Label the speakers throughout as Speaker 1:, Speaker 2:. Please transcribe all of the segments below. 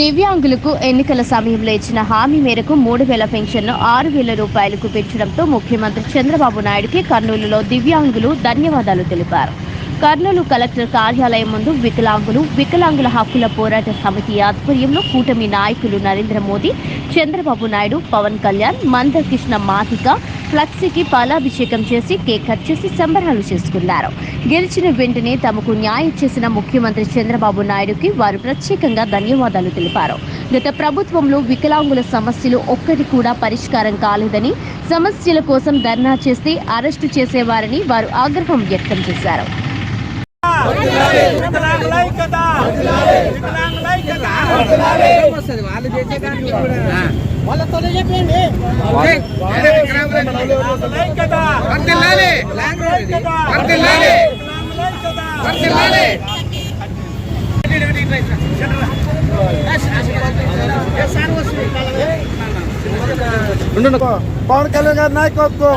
Speaker 1: దివ్యాంగులకు ఎన్నికల సమయంలో ఇచ్చిన హామీ మేరకు మూడు వేల పెన్షన్ను ఆరు వేల రూపాయలకు పెంచడంతో ముఖ్యమంత్రి చంద్రబాబు నాయుడుకి కర్నూలులో దివ్యాంగులు ధన్యవాదాలు తెలిపారు. కర్నూలు కలెక్టర్ కార్యాలయం ముందు వికలాంగులు వికలాంగుల హక్కుల పోరాట సమితి ఆధ్వర్యంలో కూటమి నాయకులు నరేంద్ర మోదీ చంద్రబాబు నాయుడు పవన్ కళ్యాణ్ మందకృష్ణ మాతిక ఫ్లెక్సీకి పాలాభిషేకం చేసి కేక్ కట్ చేసి సంబరాలు చేసుకున్నారు. గెలిచిన వెంటనే తమకు న్యాయం చేసిన ముఖ్యమంత్రి చంద్రబాబు నాయుడుకి వారు ప్రత్యేకంగా ధన్యవాదాలు తెలిపారు. గత ప్రభుత్వంలో వికలాంగుల సమస్యలు ఒక్కటి కూడా పరిష్కారం కాలేదని సమస్యల కోసం ధర్నా చేస్తే అరెస్టు చేసేవారని వారు ఆగ్రహం వ్యక్తం చేశారు.
Speaker 2: వికలాంగులైక్యత!
Speaker 3: వస్తుంది. వాళ్ళు చేసే దానికి కూడా.
Speaker 2: వాళ్ళతోనే చెప్పండి.
Speaker 4: పవన్ కళ్యాణ్ గారి నాయకత్వం.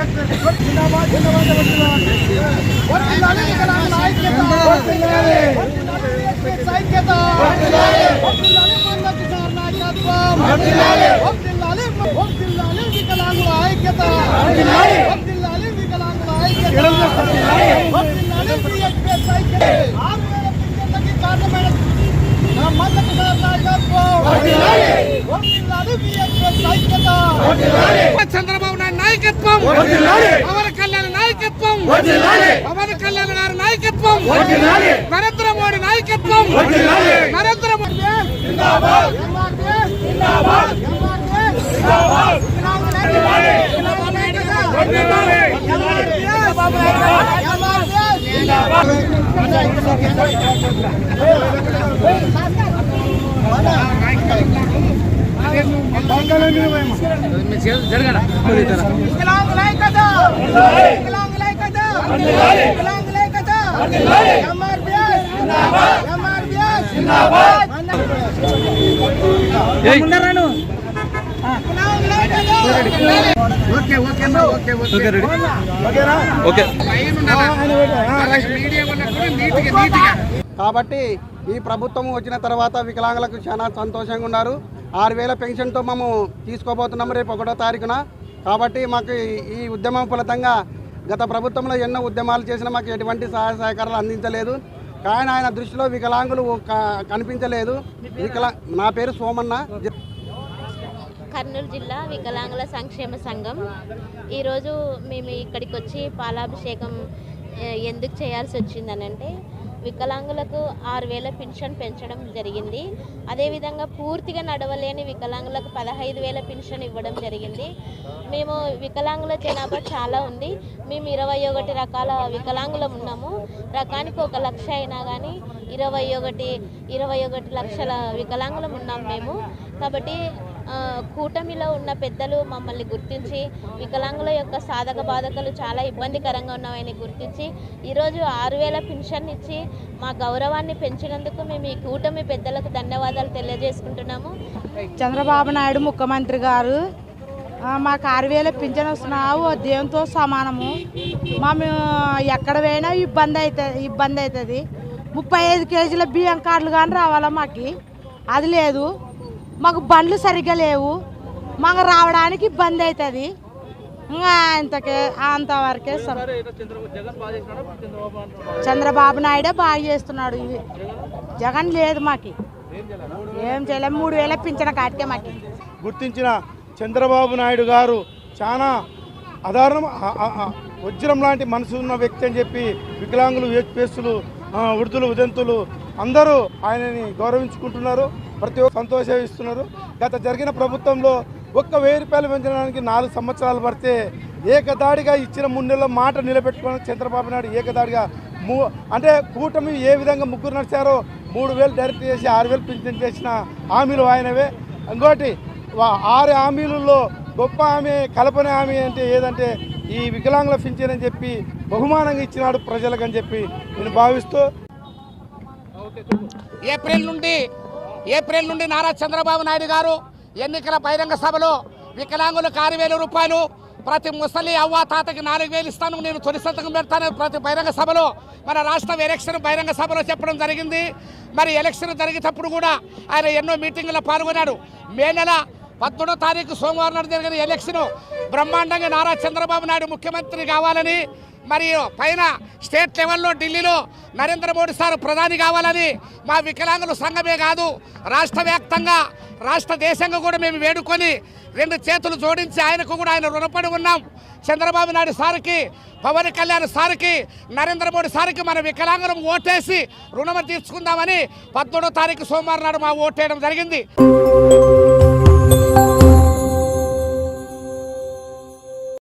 Speaker 2: ఐక్యత వికలాంగుల ఐక్యత
Speaker 3: చంద్రబాబు నాయుడు నాయకత్వం. పవన్ కళ్యాణ్ నాయకత్వం. పవన్ కళ్యాణ్ గారి నాయకత్వం. నరేంద్ర మోడీ నాయకత్వం. Narendra Modi.
Speaker 4: Pawan
Speaker 3: okay okay okay okay నీట్గా నీట్గా.
Speaker 5: కాబట్టి ఈ ప్రభుత్వం వచ్చిన తర్వాత వికలాంగులకు చాలా సంతోషంగా ఉన్నారు. ఆరు వేల పెన్షన్తో మేము తీసుకోబోతున్నాము రేపు ఒకటో తారీఖున. కాబట్టి మాకు ఈ- ఉద్యమం ఫలితంగా గత ప్రభుత్వంలో ఎన్నో ఉద్యమాలు చేసినా మాకు ఎటువంటి సహాయ సహకారాలు అందించలేదు. కానీ ఆయన దృష్టిలో వికలాంగులు కనిపించలేదు. వికలా నా పేరు సోమన్న.
Speaker 6: కర్నూలు జిల్లా వికలాంగుల సంక్షేమ సంఘం. ఈరోజు మేము ఇక్కడికి వచ్చి పాలాభిషేకం ఎందుకు చేయాల్సి వచ్చిందనంటే వికలాంగులకు ఆరు వేల పెన్షన్ పెంచడం జరిగింది. అదేవిధంగా పూర్తిగా నడవలేని వికలాంగులకు పదహైదు వేల పెన్షన్ ఇవ్వడం జరిగింది. మేము వికలాంగుల జనాభా చాలా ఉంది. మేము ఇరవై ఒకటి రకాల వికలాంగులం ఉన్నాము. రకానికి ఒక లక్ష అయినా కానీ ఇరవై ఒకటి ఇరవై ఒకటి లక్షల వికలాంగులం ఉన్నాం మేము. కాబట్టి కూటమిలో ఉన్న పెద్దలు మమ్మల్ని గుర్తించి వికలాంగుల యొక్క సాధక బాధకలు చాలా ఇబ్బందికరంగా ఉన్నాయని గుర్తించి ఈరోజు ఆరు వేల పెన్షన్ ఇచ్చి మా గౌరవాన్ని పెంచినందుకు మేము ఈ కూటమి పెద్దలకు ధన్యవాదాలు తెలియజేసుకుంటున్నాము.
Speaker 7: చంద్రబాబు నాయుడు ముఖ్యమంత్రి గారు మాకు ఆరు వేల పింఛన్ వస్తున్నావు దేవునితో సమానము? మేము ఎక్కడ పోయినా ఇబ్బంది అవుతుంది ఇబ్బంది అవుతుంది. ముప్పై ఐదు కేజీల బియ్యం కార్డులు కానీ రావాలా మాకు? అది లేదు. మాకు బండ్లు సరిగ్గా లేవు. మాకు రావడానికి ఇబ్బంది అవుతుంది. ఇంకా ఇంతకే అంతవరకే చంద్రబాబు నాయుడే బాగా చేస్తున్నాడు. ఇవి జగన్ లేదు మాకి. ఏం చేయలేము మూడు వేల పింఛన కాటికే మాకి.
Speaker 4: గుర్తించిన చంద్రబాబు నాయుడు గారు చాలా ఆ వజ్రం లాంటి మనసు ఉన్న వ్యక్తి అని చెప్పి వికలాంగులు వేసులు వృద్ధులు ఉదంతులు అందరూ ఆయనని గౌరవించుకుంటున్నారు. ప్రతి ఒక్క సంతోషిస్తున్నారు. గత జరిగిన ప్రభుత్వంలో ఒక్క వెయ్యి రూపాయలు పెంచడానికి నాలుగు సంవత్సరాలు పడితే ఏకదాడిగా ఇచ్చిన మూడు నెలల మాట నిలబెట్టుకుని చంద్రబాబు నాయుడు ఏకదాడిగా మూ అంటే కూటమి ఏ విధంగా ముగ్గురు నడిచారో మూడు వేలు డైరెక్ట్ చేసి ఆరు వేలు పింఛన్ చేసిన హామీలు ఆయనవే. ఇంకోటి ఆరు హామీలలో గొప్ప హామీ కలపని హామీ అంటే ఏదంటే ఈ వికలాంగుల పింఛన్ అని చెప్పి బహుమానంగా ఇచ్చినాడు ప్రజలకు అని చెప్పి నేను భావిస్తూ
Speaker 3: ఏప్రిల్ నుండి ఏప్రిల్ నుండి నారా చంద్రబాబు నాయుడు గారు ఎన్నికల బహిరంగ సభలో వికలాంగులకు ఆరు వేల రూపాయలు ప్రతి ముసలి అవ్వ తాతకి నాలుగు వేలు ఇస్తాను నేను తొలి సంతకం పెడతాను. ప్రతి బహిరంగ సభలో మన రాష్ట్ర ఎలక్షన్ బహిరంగ సభలో చెప్పడం జరిగింది. మరి ఎలక్షన్ జరిగేటప్పుడు కూడా ఆయన ఎన్నో మీటింగ్లో పాల్గొన్నాడు. మే నెల పదమూడో తారీఖు సోమవారం నాడు జరిగిన ఎలక్షన్ బ్రహ్మాండంగా నారా చంద్రబాబు నాయుడు ముఖ్యమంత్రి కావాలని మరియు పైన స్టేట్ లెవెల్లో ఢిల్లీలో నరేంద్ర మోడీ సార్ ప్రధాని కావాలని మా వికలాంగుల సంఘమే కాదు రాష్ట్ర వ్యాప్తంగా రాష్ట్ర దేశంగా కూడా మేము వేడుకొని రెండు చేతులు జోడించి ఆయనకు కూడా ఆయన రుణపడి ఉన్నాం. చంద్రబాబు నాయుడు సార్కి పవన్ కళ్యాణ్ సార్కి నరేంద్ర మోడీ సార్కి మన వికలాంగులం ఓటేసి రుణం తీర్చుకుందామని పద్దెనిమిదో తారీఖు సోమవారం నాడు మా ఓటేయడం జరిగింది.